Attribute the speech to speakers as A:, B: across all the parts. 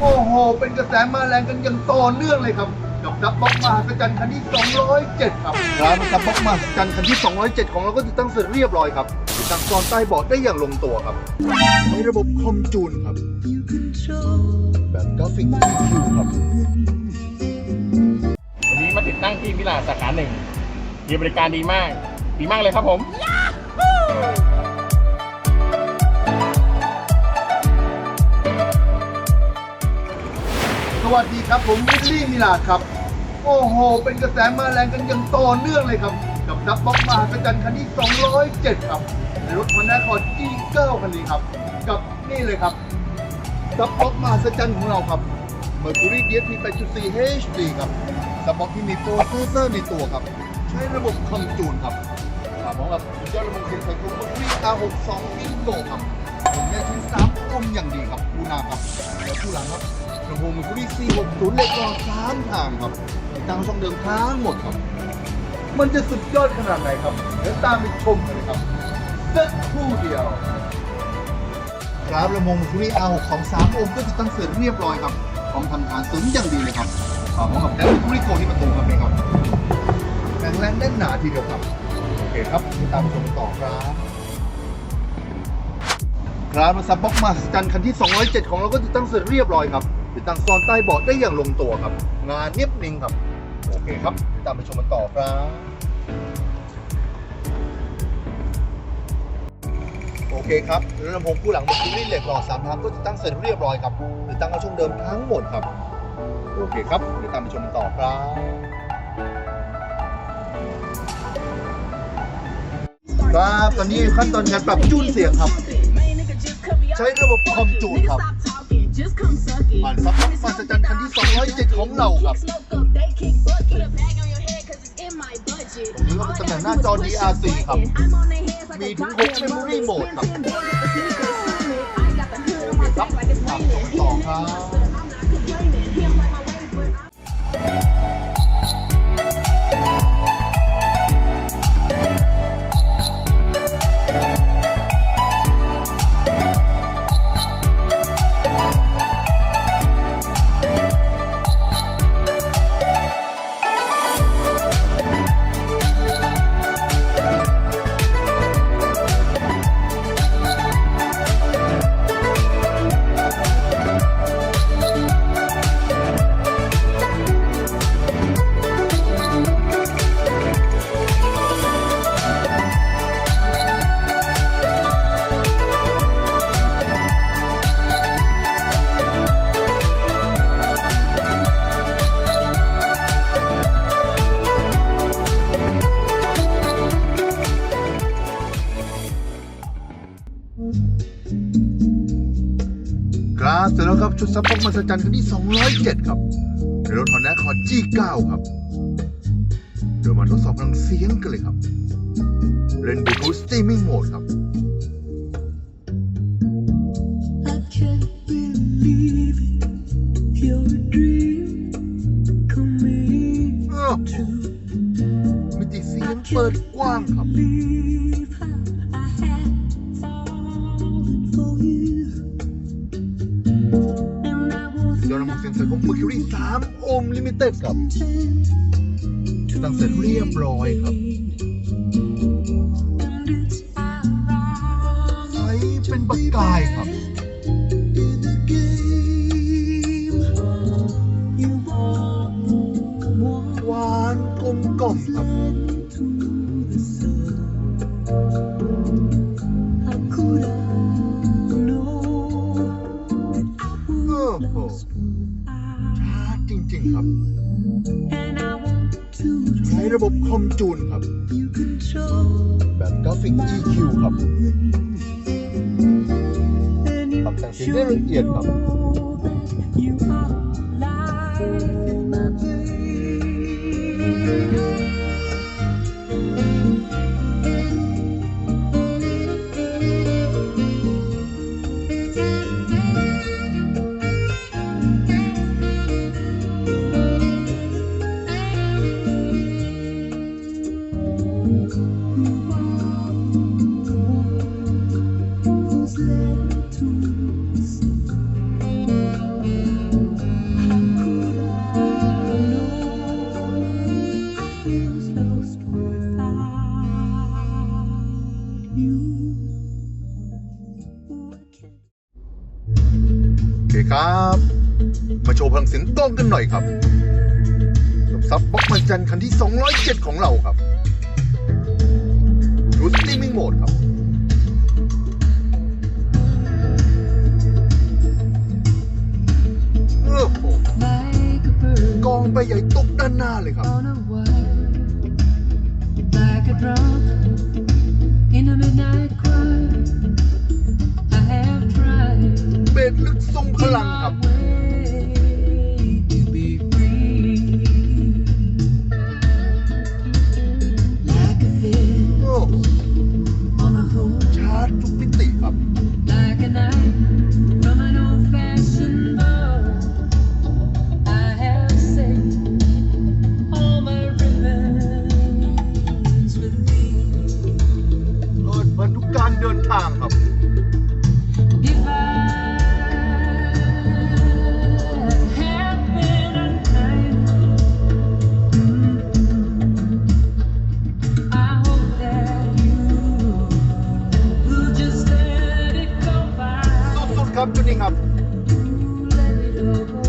A: โอ้โห เป็นกระแสมาแรงกันอย่างต่อเนื่องเลยครับกับดับบ็อกมหัศจรรย์คันที่ 207 ครับร้านดับบ็อกมหัศจรรย์คันที่ 207 ของเราก็ติดตั้งเสร็จเรียบร้อยครับติดตั้งซ้อนใต้เบาะได้อย่างลงตัวครับในระบบคอมจูนครับ แบบกราฟิก EQ ครับ
B: วันนี้มาติดตั้งที่มิลานสาขาหนึ่งมีบริการดีมาก ดีมากเลยครับผม
A: วัสดีครับผมวิลลี่มิลาดครับ โอ้โห เป็นกระแสมาแรงกันอย่างต่อเนื่องเลยครับ กับดับบ็อกมหัศจรรย์คันที่ 207 ครับในรถฮอนด้คอร์ด G9 คันนี้ครับ กับนี่เลยครับดับบ็อกมหัศจรรย์ของเราครับ Mercury DSP 8.4 HD ครับดับบ็อกที่มีโปรเซสเซอร์ในตัวครับ ใช้ระบบคอมจูนครับมาพร้อมกับยอดระบบเสียงไฟของ Mercury R62 Pico ครับผมแยชิ้นสามคมอย่างดีครับคูนาครับแล้วผู้หลังครับ ลำโพงมีคู่ที่460เหล็กรองสามทางครับติดตั้งช่องเดิมทั้งหมดครับ มันจะสุดยอดขนาดไหนครับเดี๋ยวตามไปชมกันเลยครับสักครู่เดียวครับลำโพงคู่ที่ R ของ3โอห์มก็ติดตั้งเสร็จเรียบร้อยครับพร้อมทำฐานสูงอย่างดีเลยครับพร้อมกับแดนคู่ที่โกที่ประตูครับนี่ครับแข็งแรงแน่นหนาทีเดียวครับโอเคครับตามชมต่อครับครับมาซับบ็อกมาสจันคันที่ 207 ของเราก็ติดตั้งเสร็จเรียบร้อยครับ ติดตั้งซ้อนใต้เบาะได้อย่างลงตัวครับ งานเนียบนิ่งครับ โอเคครับเดี๋ยวตามไปชมกันต่อครับโอเคครับลำโพงคู่หลังเป็นซีรีส์เหล็กหล่อสามทางก็ติดตั้งเสร็จเรียบร้อยครับติดตั้งเอาช่วงเดิมทั้งหมดครับ โอเคครับเดี๋ยวตามไปชมกันต่อครับครับตอนนี้ขั้นตอนการปรับจูนเสียงครับ ใช้ระบบคอมจูนครับ ผ่านซับบ็อกมาสจันคันที่ 207 ของเราครับตรงนี้ก็เป็นตำแหน่งหน้าจอ DRC ครับ มีถึง6 Memory Mode ครับโอเคครับตามชมต่อครับ ราเสร็จแล้วครับ ชุดซับบ็อกมาสจันคันที่ 207 ครับในรถ Honda Accord G9 ครับเดี๋ยวมาทดสอบพลังเสียงกันเลยครับ เล่นบลูทู
C: ธ
A: สตรีมมิ่งโหมดครับ ยอดลำโพงเสียงใสของ Mercury 3โอห์ม Limited ครับ
C: content
A: ชุดตั้งเสร็จเรียบร้อยครับ
C: And it's ironic
A: ใสเป็นประกายครับ ระบบคอมจูนครับ แบบกราฟิก EQ ครับปรับแต่งเสียงได้ละเอียดครับ
C: คครับ มาโชว์พลังเสียงต้องกันหน่อยครับกับซับบ็อกมันจันคันที่ 207 ของเราครับ ดูสตรีมมิ่งโหมดครับโอ้โห
A: like a bird
C: กองใบใหญ่ตกด้านหน้าเลยครับ
A: on a wire, like a drop in a midnight choir. I have tried
C: เบสลึกทรงพลังครับ สุดๆ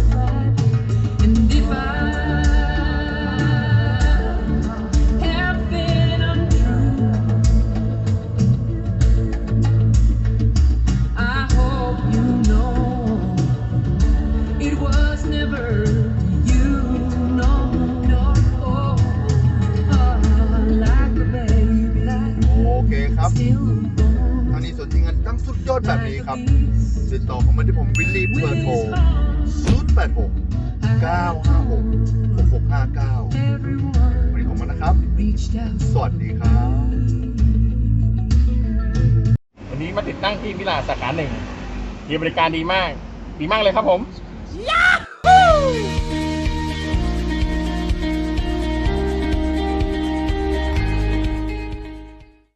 C: ยอดแบบนี้ครับ ติดต่อเข้ามาที่ผมวิลลี่เบอร์โทร0 8 6 9 5 6 6 6 5 9วันนี้ผมมานะครับ สวัสดีครับ
B: วันนี้มาติดตั้งที่มิลานสาขาหนึ่งมีบริการดีมาก ดีมากเลยครับผม